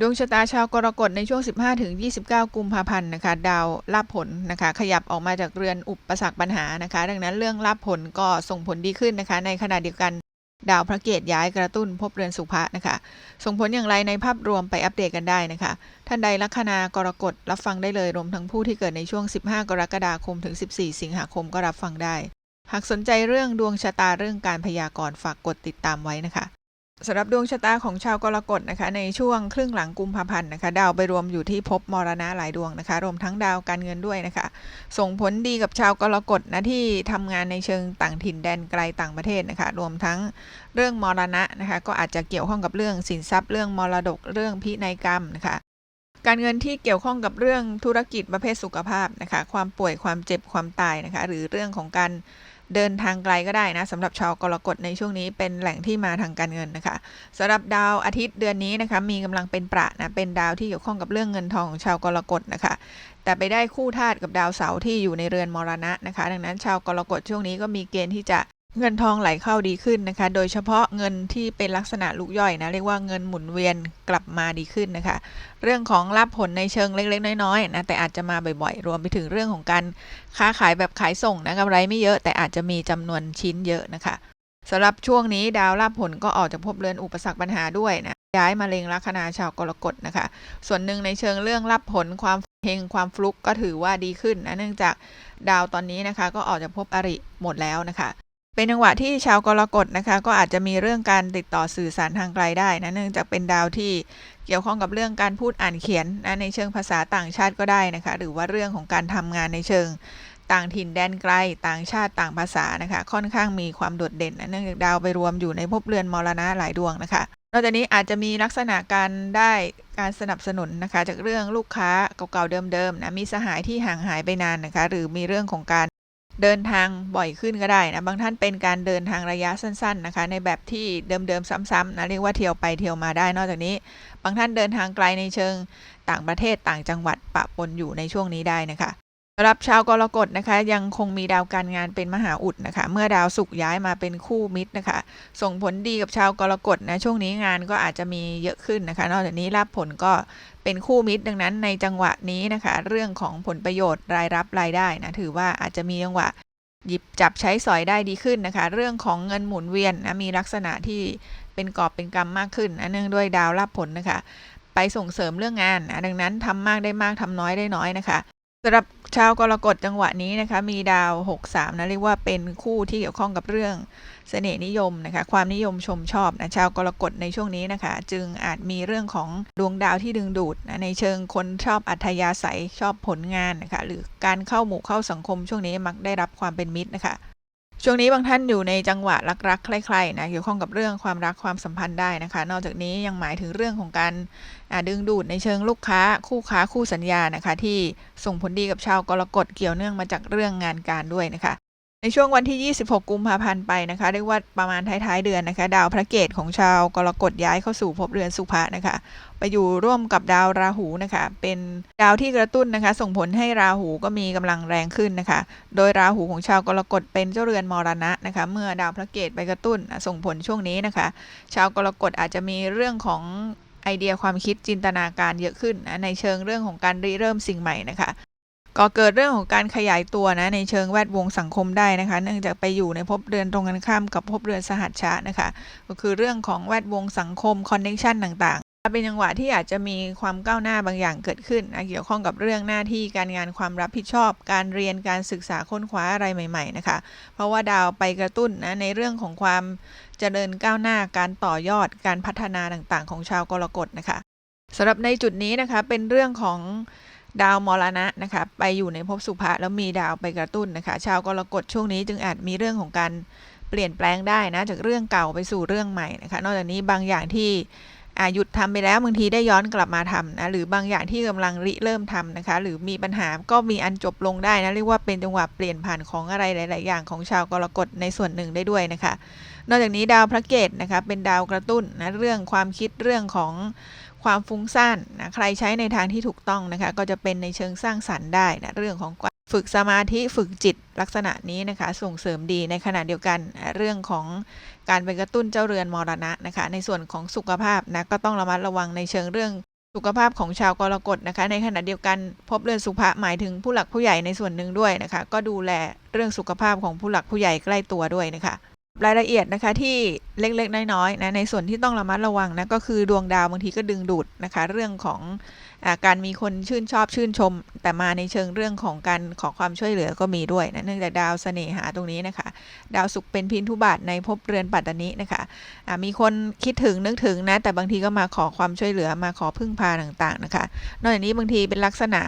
ดวงชะตาชาวกรกฎในช่วง 15-29 กุมภาพันธ์นะคะ ดาวลาภผลนะคะ ขยับออกมาจากเรือนอุปสรรคปัญหานะคะ ดังนั้นเรื่องลาภผลก็ส่งผลดีขึ้นนะคะ ในขณะเดียวกันดาวพระเกตย้ายกระตุ้นพบเรือนสุภะนะคะ ส่งผลอย่างไรในภาพรวมไปอัปเดตกันได้นะคะ ท่านใดลัคนากรกฎรับฟังได้เลยรวมทั้งผู้ที่เกิดในช่วง 15 กรกฎาคมถึง 14 สิงหาคมก็รับฟังได้ หากสนใจเรื่องดวงชะตาเรื่องการพยากรณ์ฝากกดติดตามไว้นะคะ สำหรับดวงชะตาของชาวกรกฎนะคะ ในช่วงครึ่งหลังกุมภาพันธ์นะคะ ดาวไปรวมอยู่ที่ภพมรณะหลายดวงนะคะ รวมทั้งดาวการเงินด้วยนะคะ ส่งผลดีกับชาวกรกฎนะที่ทำงานในเชิงต่างถิ่นแดนไกลต่างประเทศนะคะ รวมทั้งเรื่องมรณะนะคะ ก็อาจจะเกี่ยวข้องกับเรื่องสินทรัพย์ เรื่องมรดกเรื่องพินัยกรรมนะคะ การเงินที่เกี่ยวข้องกับเรื่องธุรกิจประเภทสุขภาพนะคะ ความป่วยความเจ็บความตายนะคะ หรือเรื่องของการ เดินทางไกลก็ได้นะสำหรับชาวกรกฎในช่วงนี้เป็นแหล่งที่มาทางการเงินนะคะสำหรับดาวอาทิตย์เดือนนี้นะคะมีกำลังเป็นประนะเป็นดาวที่เกี่ยวข้องกับเรื่องเงินทองของชาวกรกฎนะคะ แต่ไปได้คู่ธาตุกับดาวเสาร์ที่อยู่ในเรือนมรณะนะคะ ดังนั้นชาวกรกฎช่วงนี้ก็มีเกณฑ์ที่จะ เงินทองไหลเข้าดีขึ้นนะคะ โดยเฉพาะเงินที่เป็นลักษณะลูกย่อยนะ เรียกว่าเงินหมุนเวียนกลับมาดีขึ้นนะคะ เรื่องของรับผลในเชิงเล็กๆ น้อยๆนะ แต่อาจจะมาบ่อยๆ รวมไปถึงเรื่องของการค้าขายแบบขายส่งนะกำไรไม่เยอะ แต่อาจจะมีจำนวนชิ้นเยอะนะคะสำหรับช่วงนี้ดาวรับผลก็ออกจากภพเรือนอุปสรรคปัญหาด้วยนะ ย้ายมาเล็งลัคนาชาวกรกฎนะคะ ส่วนหนึ่งในเชิงเรื่องรับผลความเฮงความฟลุกก็ถือว่าดีขึ้นนะเนื่องจากดาวตอนนี้นะคะ ก็ออกจากภพอริหมดแล้วนะคะ เป็นจังหวะที่ชาวกรกฎนะคะ ก็อาจจะมีเรื่องการติดต่อสื่อสารทางไกลได้นะเนื่องจากเป็นดาวที่เกี่ยวข้องกับเรื่องการพูดอ่านเขียนนะในเชิงภาษาต่างชาติก็ได้นะคะ หรือว่าเรื่องของการทำงานในเชิงต่างถิ่นแดนไกลต่างชาติต่างภาษานะคะ ค่อนข้างมีความโดดเด่นนะเนื่องจากดาวไปรวมอยู่ในภพเรือนมรณะหลายดวงนะคะนอกจากนี้อาจจะมีลักษณะการได้การสนับสนุนนะคะ จากเรื่องลูกค้าเก่าๆเดิมๆนะมีสหายที่ห่างหายไปนานนะคะ หรือมีเรื่องของการ เดินทางบ่อยขึ้นก็ได้นะ บางท่านเป็นการเดินทางระยะสั้น ๆนะคะ ในแบบที่เดิมๆซ้ำๆนะเรียกว่าเที่ยวไปเที่ยวมาได้ นอกจากนี้ บางท่านเดินทางไกลในเชิงต่างประเทศต่างจังหวัดปะปนอยู่ในช่วงนี้ได้นะคะ สำหรับชาวกรกฎนะคะ ยังคงมีดาวการงานเป็นมหาอุดนะคะ เมื่อดาวศุกร์ย้ายมาเป็นคู่มิตรนะคะ ส่งผลดีกับชาวกรกฎนะช่วงนี้งานก็อาจจะมีเยอะขึ้นนะคะ นอกจากนี้รับผลก็เป็นคู่มิตรดังนั้นในจังหวะนี้นะคะ เรื่องของผลประโยชน์รายรับรายได้นะถือว่าอาจจะมีจังหวะหยิบจับใช้สอยได้ดีขึ้นนะคะ เรื่องของเงินหมุนเวียนนะมีลักษณะที่เป็นกอบเป็นกำมากขึ้นนะเนื่องด้วยดาวรับผลนะคะ ไปส่งเสริมเรื่องงานนะดังนั้นทำมากได้มากทำน้อยได้น้อยนะคะำหรับชาวกรกฎจังหวะนี้นะคะมีดาว 63 นะเรียกว่าเป็นคู่ที่เกี่ยวข้องกับเรื่องเสน่ห์นิยมนะคะความนิยมชมชอบนะชาวกรกฎในช่วงนี้นะคะ จึงอาจมีเรื่องของดวงดาวที่ดึงดูดนะในเชิงคนชอบอัธยาศัยชอบผลงานนะคะหรือการเข้าหมู่เข้าสังคมช่วงนี้มักได้รับความเป็นมิตรนะคะ ช่วงนี้บางท่านอยู่ในจังหวะรักๆ ใคร่ๆนะเกี่ยวข้องกับเรื่องความรักความสัมพันธ์ได้นะคะ นอกจากนี้ยังหมายถึงเรื่องของการดึงดูดในเชิงลูกค้า คู่ค้าคู่สัญญานะคะ ที่ส่งผลดีกับชาวกรกฎเกี่ยวเนื่องมาจากเรื่องงานการด้วยนะคะ ในช่วงวันที่ 26 กุมภาพันธ์ไปนะคะ เรียกว่าประมาณท้ายๆเดือนนะคะ ดาวพระเกตของชาวกรกฎย้ายเข้าสู่ภพเรือนสุภะนะคะ ไปอยู่ร่วมกับดาวราหูนะคะ เป็นดาวที่กระตุ้นนะคะ ส่งผลให้ราหูก็มีกำลังแรงขึ้นนะคะ โดยราหูของชาวกรกฎเป็นเจ้าเรือนมรณะนะคะ เมื่อดาวพระเกตไปกระตุ้นส่งผลช่วงนี้นะคะ ชาวกรกฎอาจจะมีเรื่องของไอเดียความคิดจินตนาการเยอะขึ้นนะในเชิงเรื่องของการริเริ่มสิ่งใหม่นะคะ ก็เกิดเรื่องของการขยายตัวนะในเชิงแวดวงสังคมได้นะคะ เนื่องจากไปอยู่ในภพเรือนตรงกันข้ามกับภพเรือนสหัชชะนะคะ ก็คือเรื่องของแวดวงสังคมคอนเนคชันต่างๆเป็นจังหวะที่อาจจะมีความก้าวหน้าบางอย่างเกิดขึ้นนะเกี่ยวข้องกับเรื่องหน้าที่การงานความรับผิดชอบ การเรียนการศึกษาค้นคว้าอะไรใหม่ ๆ นะคะ เพราะว่าดาวไปกระตุ้นนะในเรื่องของความเจริญก้าวหน้าการต่อยอดการพัฒนาต่างๆ ของชาวกรกฎนะคะสำหรับในจุดนี้นะคะเป็นเรื่องของ ดาวมรณะนะคะไปอยู่ในภพสุภะแล้วมีดาวไปกระตุ้นนะคะ ชาวกรกฎช่วงนี้จึงอาจมีเรื่องของการเปลี่ยนแปลงได้นะจากเรื่องเก่าไปสู่เรื่องใหม่นะคะนอกจากนี้บางอย่างที่อาหยุดทำไปแล้วบางทีได้ย้อนกลับมาทำนะหรือบางอย่างที่กำลังริเริ่มทำนะคะ หรือมีปัญหาก็มีอันจบลงได้นะเรียกว่าเป็นจังหวะเปลี่ยนผ่านของอะไรหลาย ๆ อย่างของชาวกรกฎในส่วนหนึ่งได้ด้วยนะคะ นอกจากนี้ดาวพระเกตนะคะเป็นดาวกระตุ้นนะเรื่องความคิดเรื่องของ ความฟุ้งซ่านนะใครใช้ในทางที่ถูกต้องนะคะ ก็จะเป็นในเชิงสร้างสรรค์ได้นะเรื่องของฝึกสมาธิฝึกจิตลักษณะนี้นะคะส่งเสริมดีในขณะเดียวกันเรื่องของการไปกระตุ้นเจ้าเรือนมรณะนะคะ ในส่วนของสุขภาพนะก็ต้องระมัดระวังในเชิงเรื่องสุสุขภาพของชาวกรกฎนะคะ ในขณะเดียวกันพบเรือนสุภะหมายถึงผู้หลักผู้ใหญ่ในส่วนหนึ่งด้วยนะคะ ก็ดูแลเรื่องสุขภาพของผู้หลักผู้ใหญ่ใกล้ตัวด้วยนะคะ รายละเอียดนะคะที่เล็กๆ น้อยๆนะในส่วนที่ต้องระมัดระวังนะก็คือดวงดาวบางทีก็ดึงดูดนะคะเรื่องของอการมีคนชื่นชอบชื่นชม แต่มาในเชิงเรื่องของการขอความช่วยเหลือก็มีด้วยนะเนื่องจากดาวเสน่หาตรงนี้นะคะ ดาวศุกร์เป็นพินทุบาทในภพเรือนปัตตานินะคะะมีคนคิดถึงนึกถึงนะแต่บางทีก็มาขอความช่วยเหลือมาขอพึ่งพาต่างๆนะคะนอกจากนี้บางทีเป็นลักษณะ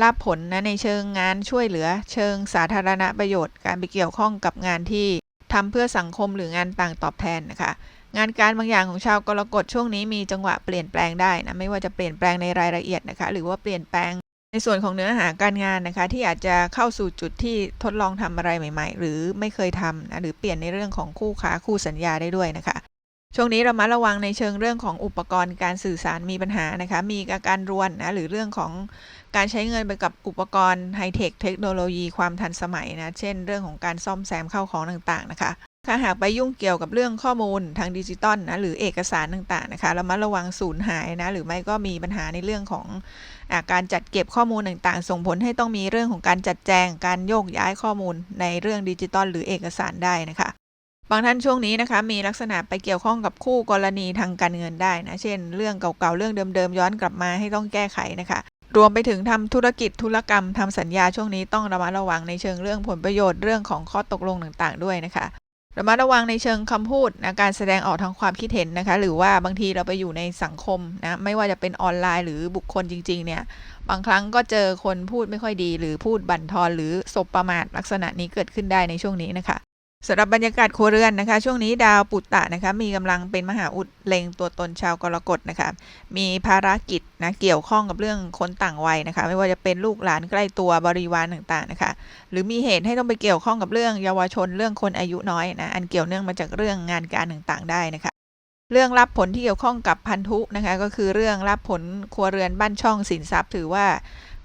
ลาบผลนะในเชิงงานช่วยเหลือ เชิงสาธารณประโยชน์ การไปเกี่ยวข้องกับงานที่ ทำเพื่อสังคมหรืองานต่างตอบแทนนะคะ งานการบางอย่างของชาวกรกฎช่วงนี้มีจังหวะเปลี่ยนแปลงได้นะไม่ว่าจะเปลี่ยนแปลงในรายละเอียดนะคะ หรือว่าเปลี่ยนแปลงในส่วนของเนื้อหาการงานนะคะ ที่อาจจะเข้าสู่จุดที่ทดลองทำอะไรใหม่ ๆ หรือไม่เคยทำนะหรือเปลี่ยนในเรื่องของคู่ค้าคู่สัญญาได้ด้วยนะคะ ช่วงนี้เรามาระวังในเชิงเรื่องของอุปกรณ์การสื่อสารมีปัญหานะคะ มีอาการรวนนะหรือเรื่องของ การใช้เงินไปกับอุปกรณ์ไฮเทคเทคโนโลยีความทันสมัยนะ เช่น เรื่องของการซ่อมแซมเข้าของต่างๆนะคะถ้าหากไปยุ่งเกี่ยวกับเรื่องข้อมูลทางดิจิตอลนะหรือเอกสารต่างๆนะคะเรามาระวังสูญหายนะหรือไม่ก็มีปัญหาในเรื่องของอาการจัดเก็บข้อมูลต่างๆ ส่งผลให้ต้องมีเรื่องของการจัดแจงการโยกย้ายข้อมูลในเรื่องดิจิตอลหรือเอกสารได้นะคะ บางท่านช่วงนี้นะคะมีลักษณะไปเกี่ยวข้องกับคู่กรณีทางการเงินได้นะเช่น เรื่องเก่าๆเรื่องเดิมๆย้อนกลับมาให้ต้องแก้ไขนะคะ รวมไปถึงทำธุรกิจธุรกรรมทำสัญญาช่วงนี้ต้องระมัดระวังในเชิงเรื่องผลประโยชน์เรื่องของข้อตกลงต่างๆ ด้วยนะคะระมัดระวังในเชิงคำพูดนะการแสดงออกทางความคิดเห็นนะคะ หรือว่าบางทีเราไปอยู่ในสังคมนะไม่ว่าจะเป็นออนไลน์หรือบุคคลจริง ๆ เนี่ย บางครั้งก็เจอคนพูดไม่ค่อยดี หรือพูดบั่นทอนหรือสบประมาทลักษณะนี้เกิดขึ้นได้ในช่วงนี้นะคะ สำหรับบรรยากาศครัวเรือนนะคะ ช่วงนี้ดาวปุตตะนะคะ มีกำลังเป็นมหาอุดเล็งตัวตนชาวกรกฎนะคะ มีภารกิจนะเกี่ยวข้องกับเรื่องคนต่างวัยนะคะ ไม่ว่าจะเป็นลูกหลานใกล้ตัวบริวารต่างๆนะคะ หรือมีเหตุให้ต้องไปเกี่ยวข้องกับเรื่องเยาวชนเรื่องคนอายุน้อยนะอันเกี่ยวเนื่องมาจากเรื่องงานการต่างๆ ได้นะคะเรื่องรับผลที่เกี่ยวข้องกับพันธุนะคะ ก็คือเรื่องรับผลครัวเรือนบ้านช่องสินทรัพย์ ถือว่า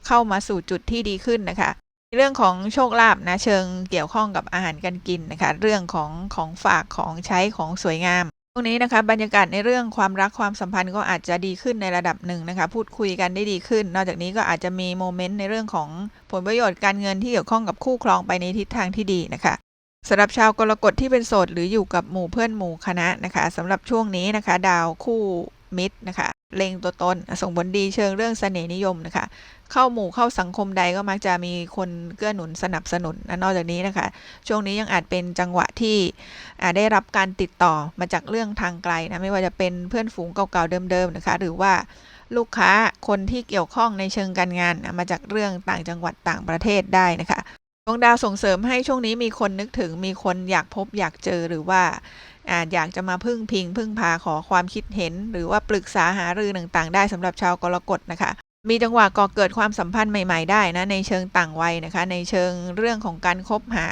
เข้ามาสู่จุดที่ดีขึ้นนะคะ เรื่องของโชคลาภนะเชิงเกี่ยวข้องกับอาหารการกินนะคะเรื่องของของฝากของใช้ของสวยงามตรงนี้นะคะบรรยากาศในเรื่องความรักความสัมพันธ์ก็อาจจะดีขึ้นในระดับหนึ่งนะคะพูดคุยกันได้ดีขึ้น นอกจากนี้ก็อาจจะมีโมเมนต์ในเรื่องของผลประโยชน์การเงินที่เกี่ยวข้องกับคู่ครองไปในทิศทางที่ดีนะคะสำหรับชาวกรกฎที่เป็นโสดหรืออยู่กับหมู่เพื่อนหมู่คณะนะคะสำหรับช่วงนี้นะคะ ดาวคู่ มิตรนะคะเล็งตัวตนส่งผลดีเชิงเรื่องเสน่ห์นิยมนะคะ เข้าหมู่เข้าสังคมใดก็มักจะมีคนเกื้อหนุนสนับสนุนนอกจากนี้นะคะ ช่วงนี้ยังอาจเป็นจังหวะที่ได้รับการติดต่อมาจากเรื่องทางไกลนะไม่ว่าจะเป็นเพื่อนฝูงเก่าๆเดิมๆนะคะ หรือว่าลูกค้าคนที่เกี่ยวข้องในเชิงการงานนะมาจากเรื่องต่างจังหวัดต่างประเทศได้นะคะดวงดาวส่งเสริมให้ช่วงนี้มีคนนึกถึงมีคนอยากพบอยากเจอหรือว่า อาจอยากจะมาพึ่งพิง พึ่งพาขอความคิดเห็น หรือว่าปรึกษาหารือต่างๆ ได้สำหรับชาวกรกฎนะคะมีจังหวะก่อเกิดความสัมพันธ์ใหม่ ๆ ได้นะในเชิงต่างวัยนะคะ ในเชิงเรื่องของการคบหา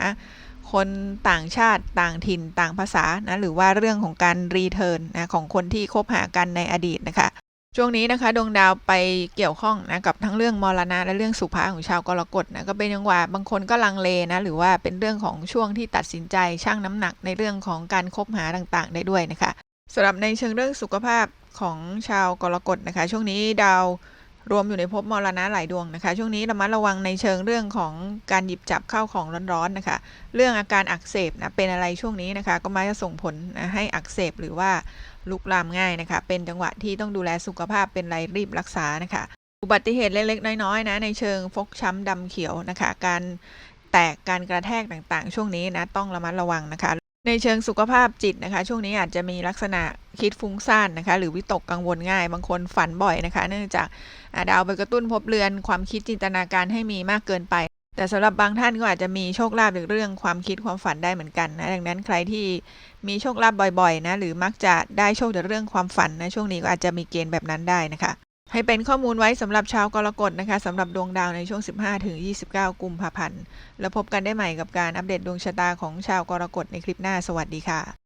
คนต่างชาติต่างถิ่นต่างภาษานะหรือว่าเรื่องของการรีเทิร์นนะของคนที่คบหากันในอดีตนะคะ ช่วงนี้นะคะดวงดาวไปเกี่ยวข้องนะกับทั้งเรื่องมรณะและเรื่องสุภาของชาวกรกฎนะก็เป็นจังหวะบางคนก็ลังเลนะหรือว่าเป็นเรื่องของช่วงที่ตัดสินใจชั่งน้ำหนักในเรื่องของการคบหาต่างๆ ได้ด้วยนะคะสำหรับในเชิงเรื่องสุขภาพของชาวกรกฎนะคะ ช่วงนี้ดาวรวมอยู่ในภพมรณะหลายดวงนะคะ ช่วงนี้ระมัดระวังในเชิงเรื่องของการหยิบจับเข้าของร้อนๆนะคะ เรื่องอาการอักเสบนะเป็นอะไรช่วงนี้นะคะ ก็มักจะส่งผลนะให้อักเสบหรือว่า ลุกลามง่ายนะคะ เป็นจังหวะที่ต้องดูแลสุขภาพเป็นไรรีบรักษานะคะ อุบัติเหตุเล็กๆน้อยๆนะในเชิงฟกช้ำดำเขียวนะคะ การแตกการกระแทกต่างๆ ช่วงนี้นะต้องระมัดระวังนะคะ ในเชิงสุขภาพจิตนะคะ ช่วงนี้อาจจะมีลักษณะคิดฟุ้งซ่านนะคะ หรือวิตกกังวลง่าย บางคนฝันบ่อยนะคะ เนื่องจากดาวไปกระตุ้นพบเรือนความคิดจินตนาการให้มีมากเกินไป แต่สำหรับบางท่านก็อาจจะมีโชคลาภจากเรื่องความคิดความฝันได้เหมือนกันนะดังนั้นใครที่มีโชคลาภบ่อยๆนะหรือมักจะได้โชคจากเรื่องความฝันนะช่วงนี้ก็อาจจะมีเกณฑ์แบบนั้นได้นะคะ ให้เป็นข้อมูลไว้สำหรับชาวกรกฎนะคะสำหรับดวงดาวในช่วง 15-29 กุมภาพันธ์แล้วพบกันได้ใหม่กับการอัปเดตดวงชะตาของชาวกรกฎในคลิปหน้าสวัสดีค่ะ